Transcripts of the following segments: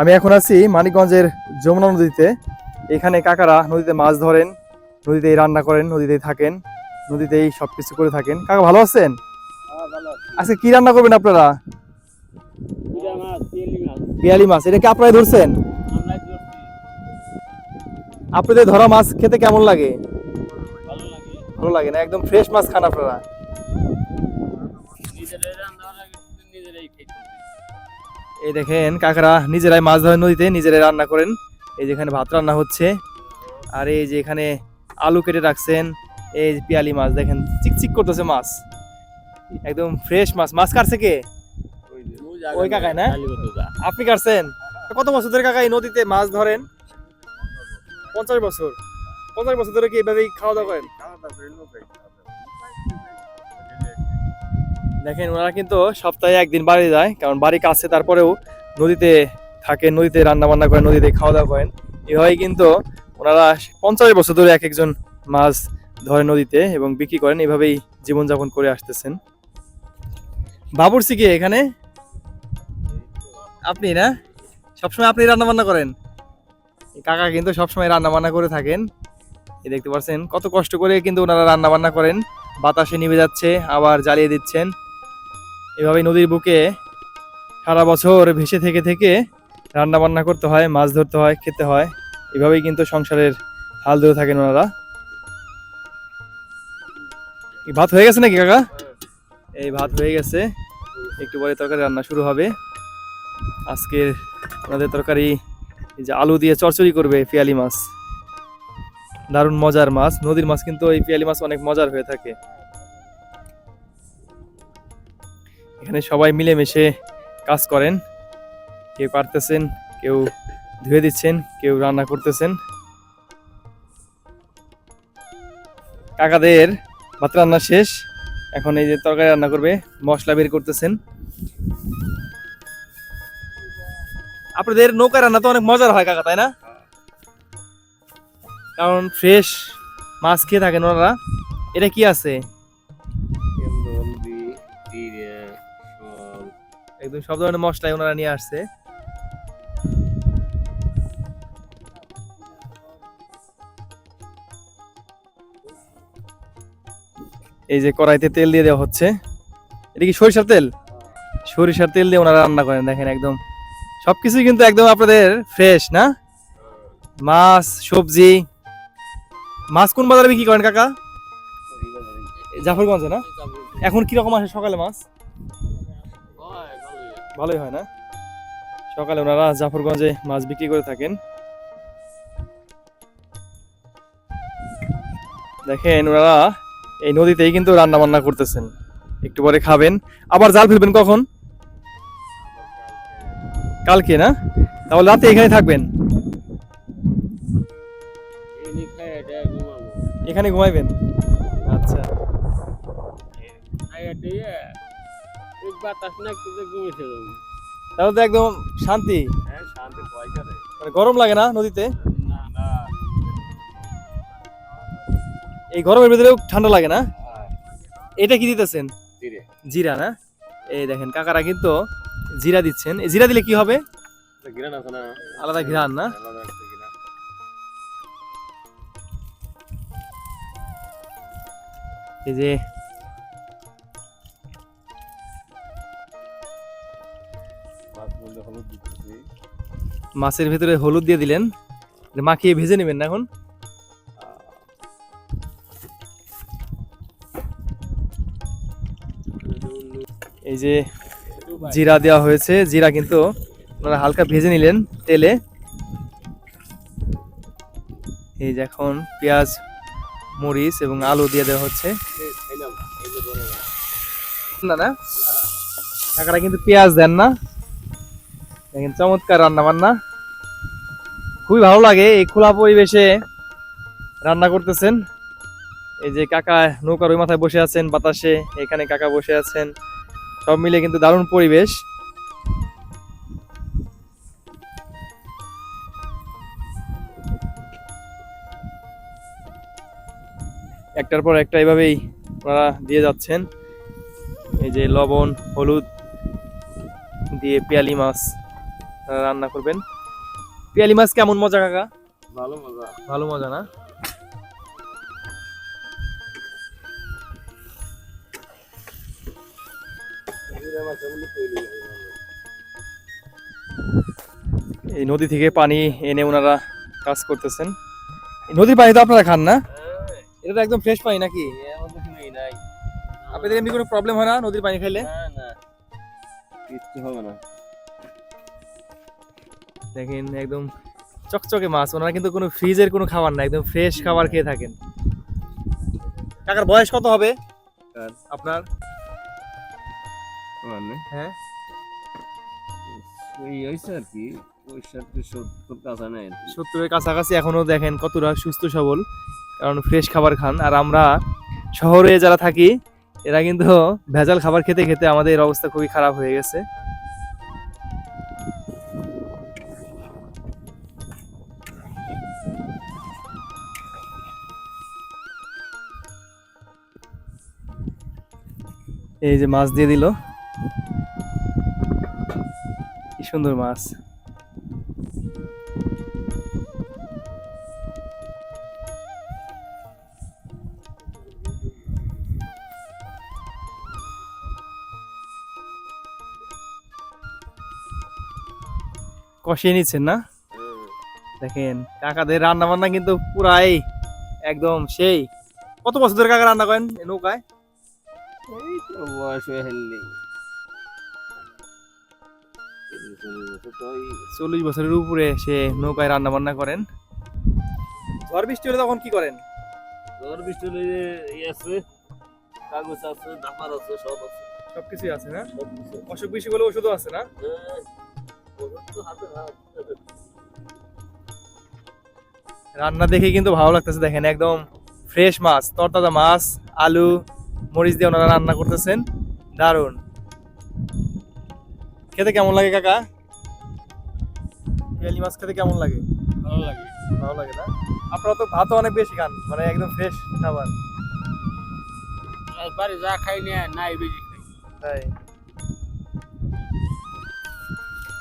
আমি এখন আছি মানিকগঞ্জের যমুনা নদীতে। এখানে কাকারা নদীতে মাছ ধরেন নদীতেই রান্না করেন নদীতেই থাকেন নদীতেই সব কিছু করে থাকেন। কাকা ভালো আছেন? আজকে কি রান্না করবেন আপনারা? পিয়ালি মাছ। এটা কি আপনারা ধরছেন? আপনাদের ধরা মাছ খেতে কেমন লাগে? ভালো লাগে। না? একদম ফ্রেশ মাছ খান আপনারা। এই দেখেন কাকারা নিজেরাই মাছ ধরেন নদীতে, নিজেরাই রান্না করেন। এই যেখানে ভাত রান্না হচ্ছে। আর এই যে এখানে আলু কেটে রাখছেন, এই পিয়ালি মাছ, দেখেন চিকচিক করতেছে মাছ। একদম ফ্রেশ মাছ। মাছ কাটছে কে? ওই কাকাই না? আপনি কাটছেন? কত বছর ধরে কাকা এই নদীতে মাছ ধরেন? পঞ্চাশ বছর। পঞ্চাশ বছর ধরে কি এভাবেই খাওয়া দাওয়া করেন? দেখেন, ওনারা কিন্তু সপ্তাহে একদিন বাড়ি যায়, কারণ বাড়ি কাছে, তারপরেও নদীতে থাকে, নদীতে রান্না বান্না করেন, নদীতে খাওয়া দাওয়া করেন। এভাবেই কিন্তু ওনারা পঞ্চাশ বছর ধরে এক একজন মাছ ধরে নদীতে এবং বিক্রি করেন, এভাবেই জীবনযাপন করে আসতেছেন। বাবুরসি কি এখানে? আপনি না? সবসময় আপনি রান্না বান্না করেন কাকা কিন্তু সবসময় রান্না বান্না করে থাকেন। এই দেখতে পাচ্ছেন, কত কষ্ট করে কিন্তু ওনারা রান্না বান্না করেন। বাতাসে নিভে যাচ্ছে, আবার জ্বালিয়ে দিচ্ছেন। এভাবে নদীর বুকে সারা বছর ভেসে থেকে থেকে রান্না বান্না করতে হয়, মাছ ধরতে হয়, খেতে হয়। এভাবেই কিন্তু সংসারের হাল ধরে থাকেন ওনারা। ভাত হয়ে গেছে নাকি কাকা? এই ভাত হয়ে গেছে। একটু পরে তরকারি রান্না শুরু হবে। আজকের ওনাদের তরকারি যে আলু দিয়ে চচ্চড়ি করবে পিয়ালি মাছ। দারুণ মজার মাছ। নদীর মাছ কিন্তু এই পিয়ালি মাছ অনেক মজার হয়ে থাকে। এখানে সবাই মিলেমিশে কাজ করেন। কেউ কাটতেছেন, কেউ ধুয়ে দিচ্ছেন, কেউ রান্না করতেছেন। কাকাদের ভাত রান্না শেষ। এখন এই যে তরকারি রান্না করবে, মশলা বের করতেছেন। আপনাদের নৌকা রান্না তো অনেক মজার হয় কাকা, তাই না? কারণ ফ্রেশ মাছ খেয়ে থাকেন ওনারা। এটা কি আছে? একদম সব ধরনের মশলাই ওনারা নিয়ে আসছে। এই যে কড়াইতে তেল দিয়ে দেওয়া হচ্ছে। এটা কি সরিষার তেল? সরিষার তেল দিয়ে ওনারা রান্না করেন দেখেন একদম। সবকিছুই কিন্তু একদম আপনাদের ফ্রেশ না? মাছ সবজি। মাছ কোন বাজারে বিক্রি করেন কাকা? জাফরগঞ্জে। না? এখন কীরকম আসে সকালে মাছ? ভালোই হয় না? সকালে ওনারা জাফরগঞ্জে মাছ বিক্রি করে থাকেন। দেখেন ওনারা এই নদীতেই কিন্তু রান্না বান্না করতেছেন। একটু পরে খাবেন। আবার জাল ফেলবেন কখন? কালকে না? তাহলে রাতে এখানে থাকবেন। এখানে ঘুমাইবেন আচ্ছা। তাহলে তো একদম শান্তি। মানে গরম লাগে না নদীতে? এই গরমের ভিতরেও ঠান্ডা লাগে না? এটা কি দিতেছেন? জিরা। না? এই দেখেন কাকারা কিন্তু জিরা দিচ্ছেন। এই জিরা দিলে কি হবে? আলাদা ঘ্রাণ না? এই যে মাছের ভিতরে হলুদ দিয়ে দিলেন। মাখিয়ে ভেজে নেবেন না এখন। এই যে জিরা দেওয়া হয়েছে জিরা কিন্তু আপনারা হালকা ভেজে নিলেন তেলে। এই যে এখন পেঁয়াজ মরিচ এবং আলু দিয়ে দেওয়া হচ্ছে। না না। কাকারা কিন্তু পেঁয়াজ দেন না। দেখেন, চমৎকার রান্না বান্না খুবই ভালো লাগে এই খোলা পরিবেশে রান্না করতেছেন। এই যে কাকা নৌকার ওই মাথায় বসে আছেন বাতাসে, এখানে কাকা বসে আছেন। সব মিলে কিন্তু দারুণ পরিবেশ। একটার পর একটা এভাবেই ওনারা দিয়ে যাচ্ছেন। এই যে লবণ, হলুদ দিয়ে পেয়ালি মাছ। রান্না করবেন। পিয়ালি মাছ কেমন মজা কাকা? ভালো মজা। ভালো মজা না? এই নদী থেকে পানি এনে ওনারা কাজ করতেছেন। এই নদীর পানি তো আপনারা খান না? এটা তো একদম ফ্রেশ পানি নাকি? নাই আপনাদের এমনি কোনো প্রবলেম হয় না নদীর পানি খেলে না না। কিচ্ছু হবে না। দেখেন একদম চকচকে মাছ ওনারা কিন্তু কোনো ফ্রিজের কোনো খাবার না একদম ফ্রেশ খাবার খেয়ে থাকেন। কাকার বয়স কত হবে? আপনার? হ্যাঁ। সত্তরের কাছাকাছি এখনও দেখেন কতটা সুস্থ সবল কারণ ফ্রেশ খাবার খান। আর আমরা শহরে যারা থাকি এরা কিন্তু ভেজাল খাবার খেতে খেতে আমাদের অবস্থা খুবই খারাপ হয়ে গেছে। এই যে মাছ দিয়ে দিল। কি সুন্দর মাছ। কষিয়ে নিচ্ছেন না? দেখেন, কাকাদের রান্না বান্না কিন্তু পুরাই একদম সেই। কত বছর ধরে কাকা রান্না করেন? নৌকায়? এই তো বয়স হয়ে হেললি চল্লিশ বছরের উপরে সে নৌকায় রান্না বান্না করেন। ঝড় বৃষ্টি হলে তখন কি করেন? ঝড় বৃষ্টি হলে আছে কাগজ আছে দাপার আছে সব আছে। সবকিছুই আছে না? অসুখ বিসুখ হলে ওষুধও আছে না? হ্যাঁ, হাত। রান্না দেখে কিন্তু ভালো লাগতেছে দেখেন একদম ফ্রেশ মাছ তরতাজা মাছ আলু মরিচ দিয়ে ওনারা রান্না করতেছেন। দারুণ। খেতে কেমন লাগে কাকা? পিয়ালি মাছ খেতে কেমন লাগে? ভালো লাগে। ভালো লাগে না? আপনারা তো ভাতও অনেক বেশি খান মানে একদম ফ্রেশ খাবার। বাড়ি যা খাই নিয়ে নাই বেশি খাই। তাই।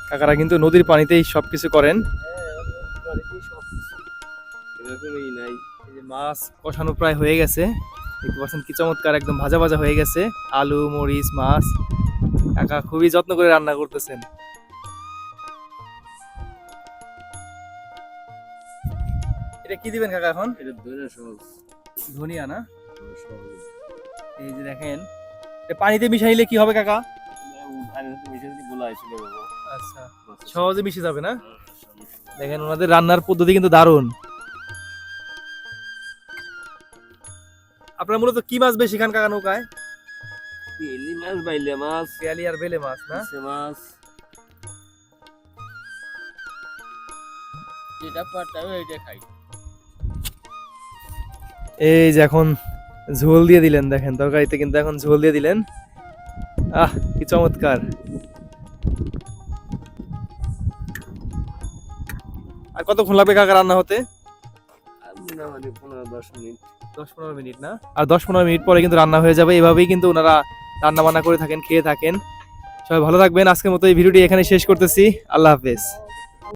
কাকারা কিন্তু নদীর পানিতেই সবকিছু করেন। এরকমই নাই মাছ কষানো প্রায় হয়ে গেছে। দেখতে পাচ্ছেন কি চমৎকার একদম ভাজা ভাজা হয়ে গেছে। আলু মরিচ মাছ কাকা খুবই যত্ন করে রান্না করতেছেন। এটা কি দিবেন কাকা এখন? এটা ধনিয়া না? এই যে দেখেন পানিতে মিশাইলে কি হবে কাকা? আচ্ছা সহজে মিশে যাবে না? দেখেন ওনাদের রান্নার পদ্ধতি কিন্তু দারুণ। আপনারা মূলত কি মাছ বেশি খান কাকা নৌকায়? মাছ বাইলে মাছ। পেয়ালি আর বেলে মাছ না? ইসে মাছ। যেটা পারতাম এইটা খাই। এই যে এখন ঝোল দিয়ে দিলেন দেখেন তরকারিতে কিন্তু এখন ঝোল দিয়ে দিলেন। আহ কি চমৎকার। আর কতক্ষণ লাগবে কাকা রান্না হতে? পনেরো দশ মিনিট। দশ পনেরো মিনিট না? আর দশ পনেরো মিনিট পরে কিন্তু রান্না হয়ে যাবে। এভাবেই কিন্তু ওনারা রান্না বান্না করে থাকেন খেয়ে থাকেন। সবাই ভালো থাকবেন। আজকের মতো এই ভিডিওটি এখানে শেষ করতেছি। আল্লাহ হাফেজ।